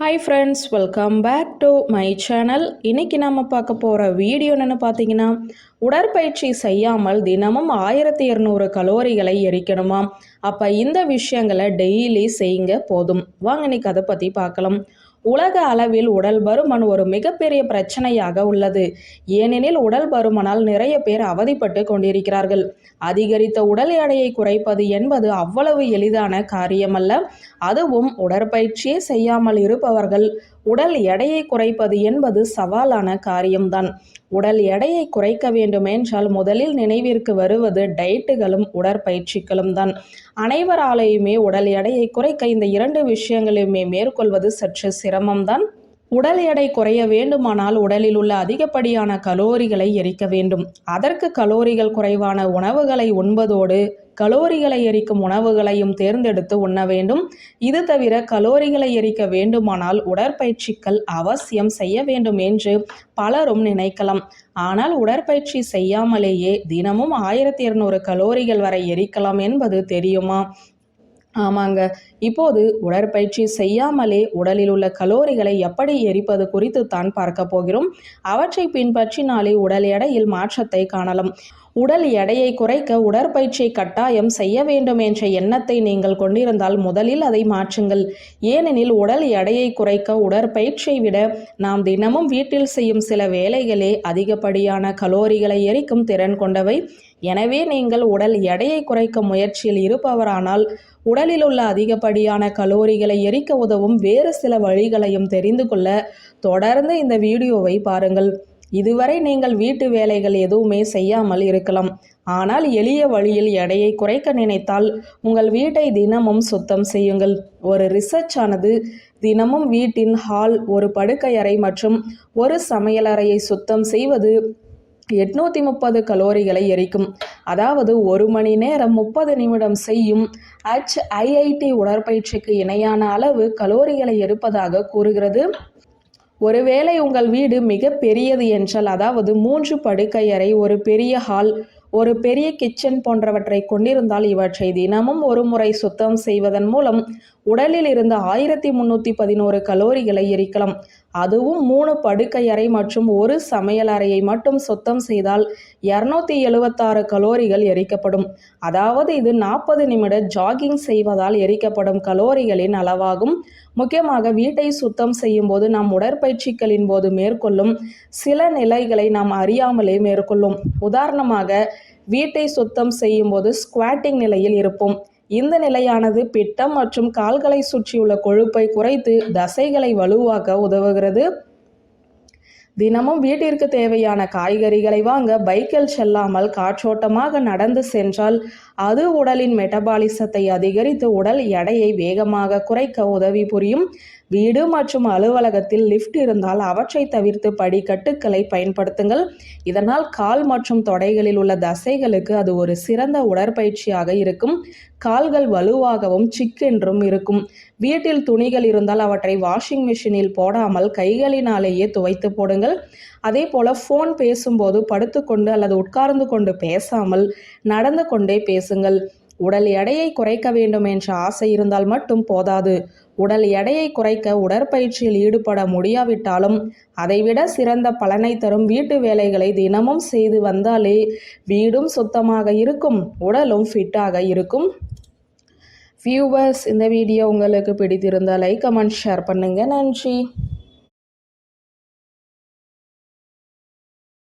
Hi friends welcome back to my channel இன்னைக்கு நம்ம பார்க்க போகிற வீடியோ என்னென்னு பார்த்தீங்கன்னா உடற்பயிற்சி செய்யாமல் தினமும் ஆயிரத்தி இரநூறு கலோரிகளை எரிக்கணுமா? அப்போ இந்த விஷயங்களை டெய்லி செய்யுங்க போதும். வாங்க இன்னைக்கு அதை பற்றி பார்க்கலாம். உலக அளவில் உடல் பருமன் ஒரு மிகப்பெரிய பிரச்சனையாக உள்ளது. ஏனெனில் உடல் பருமனால் நிறைய பேர் அவதிப்பட்டு கொண்டிருக்கிறார்கள். அதிகரித்த உடல் எடையை குறைப்பது என்பது அவ்வளவு எளிதான காரியமல்ல. அதுவும் உடற்பயிற்சியே செய்யாமல் இருப்பவர்கள் உடல் எடையை குறைப்பது என்பது சவாலான காரியம்தான். உடல் எடையை குறைக்க வேண்டுமென்றால் முதலில் நினைவிற்கு வருவது டயட்டுகளும் உடற்பயிற்சிகளும் தான். அனைவராலேயுமே உடல் எடையை குறைக்க இந்த இரண்டு விஷயங்களையுமே மேற்கொள்வது சற்று சிரமம்தான் உடல் எடை குறைய வேண்டுமானால் உடலில் உள்ள அதிகப்படியான கலோரிகளை எரிக்க வேண்டும். அதற்கு கலோரிகள் குறைவான உணவுகளை உண்பதோடு கலோரிகளை எரிக்கும் உணவுகளையும் தேர்ந்தெடுத்து உண்ண வேண்டும். இது தவிர கலோரிகளை எரிக்க வேண்டுமானால் உடற்பயிற்சிகள் அவசியம் செய்ய வேண்டும் என்று பலரும் நினைக்கலாம். ஆனால் உடற்பயிற்சி செய்யாமலேயே தினமும் ஆயிரத்தி இருநூறு கலோரிகள் வரை எரிக்கலாம் என்பது தெரியுமா? ஆமாங்க. இப்போது உடற்பயிற்சி செய்யாமலே உடலில் உள்ள கலோரிகளை எப்படி எரிப்பது குறித்து தான் பார்க்க போகிறோம். அவற்றை பின்பற்றினாலே உடல் எடையில் மாற்றத்தை காணலாம். உடல் எடையை குறைக்க உடற்பயிற்சியை கட்டாயம் செய்ய வேண்டும் என்ற எண்ணத்தை நீங்கள் கொண்டிருந்தால் முதலில் அதை மாற்றுங்கள். ஏனெனில் உடல் எடையை குறைக்க உடற்பயிற்சியை விட நாம் தினமும் வீட்டில் செய்யும் சில வேலைகளே அதிகப்படியான கலோரிகளை எரிக்கும் திறன் கொண்டவை. எனவே நீங்கள் உடல் எடையை குறைக்க முயற்சியில் இருப்பவரானால் உடலில் உள்ள அதிகப்படியான கலோரிகளை எரிக்க உதவும் வேறு சில வழிகளையும் தெரிந்து கொள்ள தொடர்ந்து இந்த வீடியோவை பாருங்கள். இதுவரை நீங்கள் வீட்டு வேலைகள் எதுவுமே செய்யாமல் இருக்கலாம். ஆனால் எளிய வழியில் எடையை குறைக்க நினைத்தால் உங்கள் வீட்டை தினமும் சுத்தம் செய்யுங்கள். ஒரு ரிசர்ச் ஆனது தினமும் வீட்டின் ஹால் ஒரு படுக்கையறை மற்றும் ஒரு சமையலறையை சுத்தம் செய்வது எட்நூற்றி முப்பது கலோரிகளை எரிக்கும். அதாவது ஒரு மணி நேரம் முப்பது நிமிடம் செய்யும் ஹச் ஐஐடி உடற்பயிற்சிக்கு இணையான அளவு கலோரிகளை எரிப்பதாக கூறுகிறது. ஒருவேளை உங்கள் வீடு மிக பெரியது என்றால் அதாவது மூன்று படுக்கையறை ஒரு பெரிய ஹால் ஒரு பெரிய கிச்சன் போன்றவற்றை கொண்டிருந்தால் இவற்றை தினமும் ஒரு முறை சுத்தம் செய்வதன் மூலம் உடலில் இருந்து ஆயிரத்தி முன்னூற்றி பதினோரு கலோரிகளை எரிக்கலாம். அதுவும் மூணு படுக்கை அறை மற்றும் ஒரு சமையல் அறையை மட்டும் சுத்தம் செய்தால் இரநூத்தி எழுபத்தாறு கலோரிகள் எரிக்கப்படும். அதாவது இது நாற்பது நிமிட ஜாகிங் செய்வதால் எரிக்கப்படும் கலோரிகளின் அளவாகும். முக்கியமாக வீட்டை சுத்தம் செய்யும் போது நாம் உடற்பயிற்சிகளின் போது மேற்கொள்ளும் சில நிலைகளை நாம் அறியாமலே மேற்கொள்ளும். உதாரணமாக வீட்டை சுத்தம் செய்யும் போது ஸ்குவாட்டிங் நிலையில் இருப்போம். இந்த நிலையானது பிட்டம் மற்றும் கால்களை சுற்றியுள்ள கொழுப்பை குறைத்து தசைகளை வலுவாக்க உதவுகிறது. தினமும் வீட்டிற்கு தேவையான காய்கறிகளை வாங்க பைக்கில் செல்லாமல் காற்றோட்டமாக நடந்து சென்றால் அது உடலின் மெட்டபாலிசத்தை அதிகரித்து உடல் எடையை வேகமாக குறைக்க உதவி புரியும். வீடு மற்றும் அலுவலகத்தில் லிஃப்ட் இருந்தால் அவற்றை தவிர்த்து படிக்கட்டுக்களை பயன்படுத்துங்கள். இதனால் கால் மற்றும் தொடைகளில் உள்ள தசைகளுக்கு அது ஒரு சிறந்த உடற்பயிற்சியாக இருக்கும். கால்கள் வலுவாகவும் சிக்கென்றும் இருக்கும். வீட்டில் துணிகள் இருந்தால் அவற்றை வாஷிங் மிஷினில் போடாமல் கைகளினாலேயே துவைத்து போடுங்கள். அதே போல் ஃபோன் பேசும்போது படுத்துக்கொண்டு அல்லது உட்கார்ந்து கொண்டு பேசாமல் நடந்து கொண்டே பேசுங்கள். உடல் எடையை குறைக்க வேண்டும் என்ற ஆசை இருந்தால் மட்டும் போதாது. உடல் எடையை குறைக்க உடற்பயிற்சியில் ஈடுபட முடியாவிட்டாலும் அதைவிட சிறந்த பலனை தரும் வீட்டு வேலைகளை தினமும் செய்து வந்தாலே வீடும் சுத்தமாக இருக்கும் உடலும் ஃபிட்டாக இருக்கும். வியூவர்ஸ் இந்த வீடியோ உங்களுக்கு பிடித்திருந்தால் லைக் கமெண்ட் ஷேர் பண்ணுங்கள் நன்றி.